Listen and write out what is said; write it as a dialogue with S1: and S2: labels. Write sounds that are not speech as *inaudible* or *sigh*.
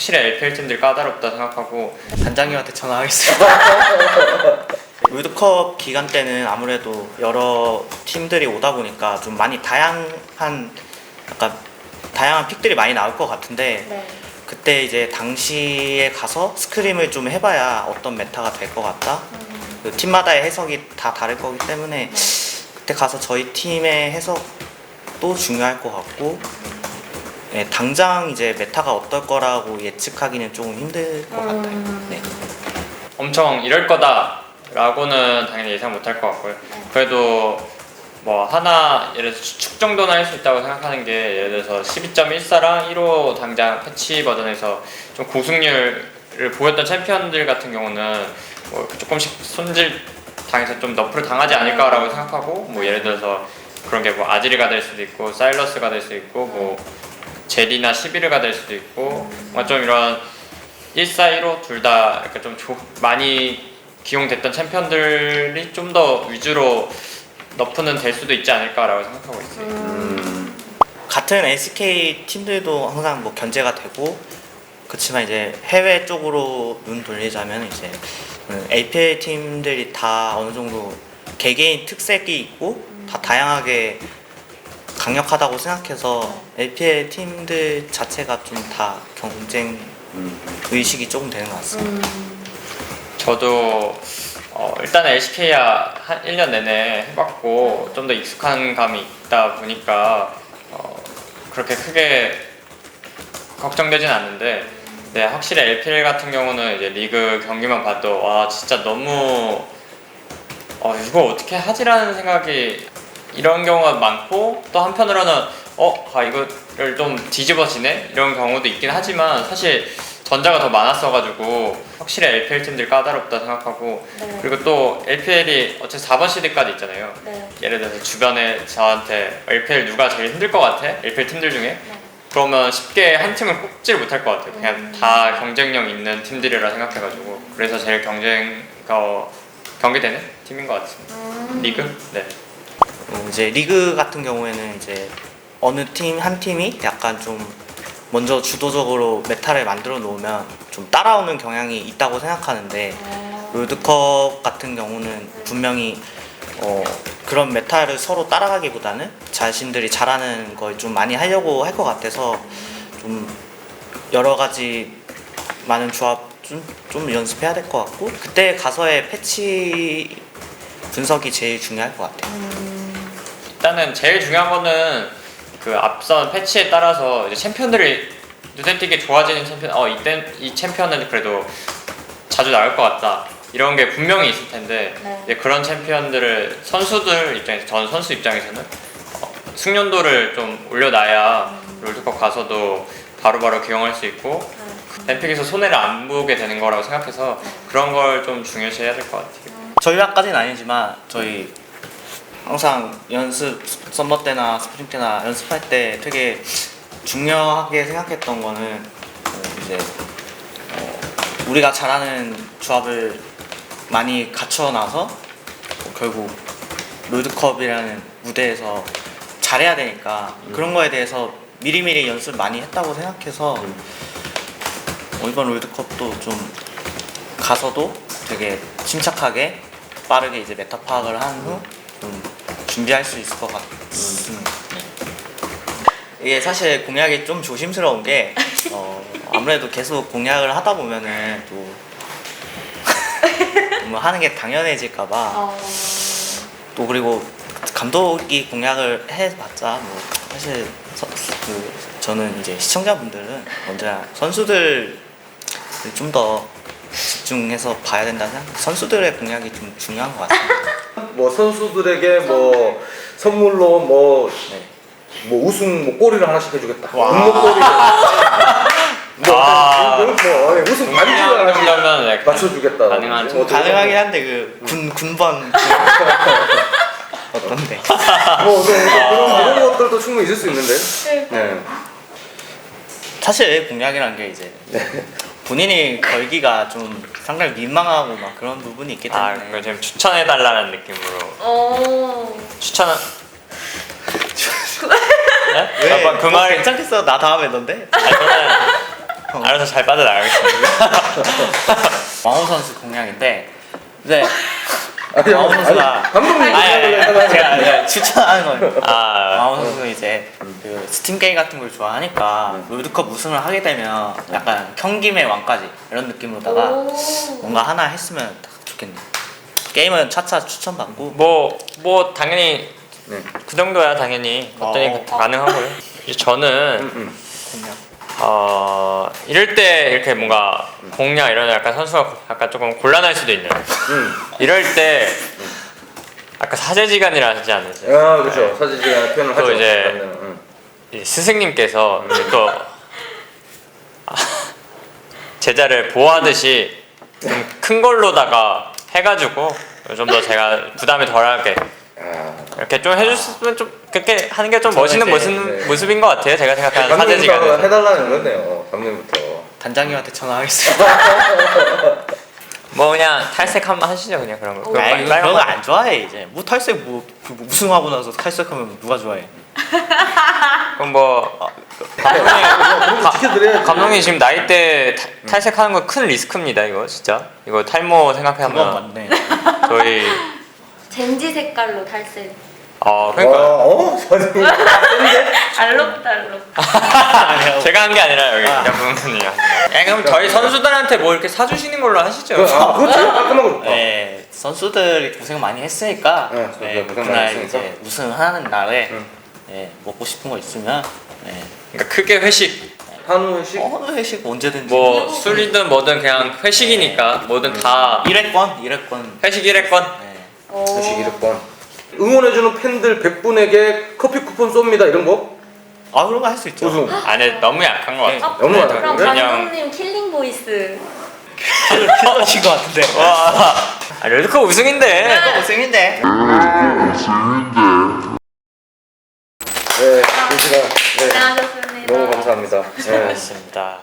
S1: 확실히 LPL 팀들 까다롭다 생각하고
S2: 단장님한테 전화하겠습니다. *laughs* 월드컵 기간 때는 아무래도 여러 팀들이 오다 보니까 좀 많이 다양한 약간 다양한 픽들이 많이 나올 것 같은데
S3: 네.
S2: 그때 이제 당시에 가서 스크림을 좀 해봐야 어떤 메타가 될 것 같다. 그 팀마다의 해석이 다 다를 거기 때문에 그때 가서 저희 팀의 해석도 중요할 것 같고 네, 당장 이제 메타가 어떨 거라고 예측하기는 조금 힘들 것 같아요. 네.
S1: 엄청 이럴 거다라고는 당연히 예상 못 할 것 같고요. 그래도 뭐 하나 예를 들어서 추측 정도는 할 수 있다고 생각하는 게 예를 들어서 12.14랑 1호 당장 패치 버전에서 좀 고승률을 보였던 챔피언들 같은 경우는 뭐 조금씩 손질 당해서 좀 너프를 당하지 않을까라고 생각하고 뭐 예를 들어서 그런 게 뭐 아지리가 될 수도 있고 사일러스가 될 수도 있고 뭐 제리나 시비르가 될 수도 있고 뭔가 좀 이런 1사 1호 둘 다 이렇게 좀 조- 많이 기용됐던 챔피언들이 좀 더 위주로 너프는 될 수도 있지 않을까라고 생각하고 있어요.
S3: 음.
S2: 같은 SK 팀들도 항상 뭐 견제가 되고 그렇지만 이제 해외 쪽으로 눈 돌리자면 이제 그 APL 팀들이 다 어느 정도 개개인 특색이 있고 다 다양하게 강력하다고 생각해서 APL 팀들 자체가 좀 다 경쟁 의식이 조금 되는 것 같습니다.
S3: 음.
S1: 저도 어, 일단 LCK야 한 1년 내내 해봤고 좀 더 익숙한 감이 있다 보니까 어, 그렇게 크게 걱정되진 않는데 네, 확실히 LPL 같은 경우는 이제 리그 경기만 봐도 와 진짜 너무 어, 이거 어떻게 하지라는 생각이 이런 경우가 많고 또 한편으로는 어, 아, 이거를 좀 뒤집어지네 이런 경우도 있긴 하지만 사실 전자가 더 많았어가지고 확실히 LPL 팀들 까다롭다 생각하고
S3: 네.
S1: 그리고 또 LPL이 어차피 4번 시드까지 있잖아요.
S3: 네.
S1: 예를 들어서 주변에 저한테 LPL 누가 제일 힘들 것 같아? LPL 팀들 중에? 그러면 쉽게 한 팀을 꼽지를 못할 것 같아요. 그냥
S3: 음.
S1: 다 경쟁력 있는 팀들이라 생각해가지고 그래서 제일 경쟁 어, 경기되는 팀인 것 같습니다.
S3: 음.
S1: 리그? 네.
S2: 어, 이제 리그 같은 경우에는 이제 어느 팀 한 팀이 약간 좀 먼저 주도적으로 메타를 만들어 놓으면 좀 따라오는 경향이 있다고 생각하는데
S3: 어.
S2: 롤드컵 같은 경우는 분명히 어, 그런 메타를 서로 따라가기보다는 자신들이 잘하는 걸 좀 많이 하려고 할 것 같아서 좀 여러 가지 많은 조합 좀, 좀 연습해야 될 것 같고 그때 가서의 패치 분석이 제일 중요할 것 같아요.
S3: 음.
S1: 일단은 제일 중요한 거는 그 앞선 패치에 따라서 이제 챔피언들이 눈에 띄게 좋아지는 챔피언, 어 이때 이 챔피언은 그래도 자주 나올 것 같다 이런 게 분명히 있을 텐데
S3: 네.
S1: 이제 그런 챔피언들을 선수들 입장에서 전 선수 입장에서는 어, 숙련도를 좀 올려놔야 롤드컵 가서도 바로바로 기용할 수 있고 뱀픽에서 손해를 안 보게 되는 거라고 생각해서 그런 걸 좀 중요시해야 될 것 같아요.
S2: 저희학까지는 아니지만 저희 항상 연습 썸머 때나 스프링 때나 연습할 때 되게 중요하게 생각했던 거는 어, 이제 어, 우리가 잘하는 조합을 많이 갖춰놔서 어, 결국 롤드컵이라는 무대에서 잘해야 되니까 그런 거에 대해서 미리미리 연습 많이 했다고 생각해서 어, 이번 롤드컵도 좀 가서도 되게 침착하게 빠르게 이제 메타 파악을 한후 좀 준비할 수 있을 것 같습니다. 이게 사실 공약이 좀 조심스러운 게 어, 아무래도 계속 공약을 하다 보면은 또 *laughs* 뭐 하는 게 당연해질까봐
S3: 어.
S2: 또 그리고 감독이 공약을 해봤자 뭐 사실 서, 그 저는 이제 시청자분들은 언제나 선수들 좀 더 집중해서 봐야 된다는 생각. 선수들의 공약이 좀 중요한 것 같아요. *laughs*
S4: 뭐 선수들에게 뭐 선물로 뭐,
S2: 네.
S4: 뭐 우승 뭐 골이를 하나씩 해주겠다.
S2: 와.
S4: 운목골이. *laughs* 뭐,
S1: 아.
S4: 뭐, 뭐 우승 반지를 하나씩
S1: 정도면 네,
S4: 맞춰주겠다.
S1: 가능한
S4: 뭐,
S2: 가능하긴 한데 그 군 군번 *laughs* 어떤데?
S4: 뭐, 뭐, *laughs* 그런, 그런 것들도 충분히 있을 수 있는데. 네.
S2: 사실 공약이란 게 이제 본인이 걸기가 좀 상당히 민망하고 막 그런 부분이 있기
S1: 아,
S2: 때문에
S1: 그걸 지금 추천해달라는 느낌으로
S3: 어.
S1: 추천은 *laughs* 네?
S2: 왜?
S1: 아까
S2: 그뭐
S1: 말,
S2: 괜찮겠어? 나 다음에 넌데?
S1: 저는 *laughs* 알아서 잘 빠져나가겠습니다. *laughs*
S2: 왕호 선수 공략인데 네
S4: 아니,
S2: 선수가
S4: 감독님
S2: 아니, 아니,
S4: 얘기하려고
S2: 아니, 제가 제가 추천하는 거예요.
S1: 아,
S2: 왕호 선수는 이제 그 스팀 게임 같은 걸 좋아하니까 롤드컵 우승을 하게 되면 약간 경김의 왕까지 이런 느낌으로다가
S3: 오.
S2: 뭔가 하나 했으면 딱 좋겠네. 게임은 차차 추천받고
S1: 뭐, 뭐 당연히
S4: 네.
S1: 그 정도야 당연히 어떠니
S2: 어.
S1: 가능하고요. 이제 저는
S4: 음, 음.
S2: 공략.
S1: 어 이럴 때 이렇게 뭔가 공략 이런 약간 선수가 약간 조금 곤란할 수도 있는.
S4: 음.
S1: 이럴 때 아까 사제지간이라 하지 않으세요?
S4: 아 그렇죠. 사진지가 표현을
S1: 또
S4: 하죠.
S1: 이제-
S4: 맞네요. 음.
S1: 이 스승님께서 이제 또 아, *laughs* 제자를 보호하듯이 좀 큰 걸로다가 해가지고 좀 더 제가 부담이 덜하게
S4: 아,
S1: 이렇게 좀 해줬으면 좀 그렇게 하는 게 좀 멋있는
S2: 이제-
S1: 모습,
S4: 네.
S1: 모습인 것 같아요. 제가 생각하는 사제지간에서.
S4: 해달라는 거네요. 감독부터.
S2: 단장님한테 전화하겠습니다. *laughs*
S1: 뭐 그냥 탈색 한 번 하시죠 그냥 그런 거.
S2: 아이
S1: 빨-
S2: 그런 거
S1: 거.
S2: 안 좋아해 이제. 뭐 탈색 뭐, 그뭐 우승하고 나서 탈색하면 누가 좋아해?
S1: 그럼 뭐 감독님
S4: 지켜드려야지.
S1: 감독님 지금 나이대 타- 탈색하는 거큰 리스크입니다 이거 진짜 이거 탈모
S2: 그건
S1: 생각하면
S2: 맞네.
S1: 저희
S3: 젠지 색깔로 탈색.
S1: 어
S4: 와,
S1: 그러니까
S4: 어? 사진.
S3: 알록달록.
S1: 제가 한 게 아니라 여기 양분분이 야 그럼 저희 선수들한테 뭐 이렇게 사주시는 걸로 하시죠
S4: 그, 아, 제일 깔끔하고 좋다.
S2: 네, 선수들이 고생 많이 했으니까
S4: 네,
S2: 네,
S4: 선수들 고생 많이
S2: 그날
S4: 했으니까.
S2: 이제 우승하는 날에
S4: 응.
S2: 네, 먹고 싶은 거 있으면 네.
S1: 그러니까 크게 회식
S4: 한우식.
S2: 어, 회식 언제든지
S1: 뭐 술이든 뭐든 그냥 회식이니까 뭐든 다
S2: 1회권? 1회권
S1: 회식 1회권
S2: 네.
S3: 오.
S4: 회식 1번. 응원해주는 팬들 100분에게 커피 쿠폰 쏩니다. 이런 거?
S2: 아 그런 거 할 수 있죠
S4: 우승.
S1: 안에 너무 약한 것 같아
S3: 아,
S4: 너무
S3: 그럼
S4: 많은데?
S1: 그냥-
S3: 감독님 킬링 보이스.
S2: 필러신 것 같은데
S1: 와 아, 롤드컵 우승인데
S2: 고생인데
S4: 네, 그 시간. 네.
S3: 고생하셨습니다.
S4: 너무 감사합니다. 네.
S1: 수고하셨습니다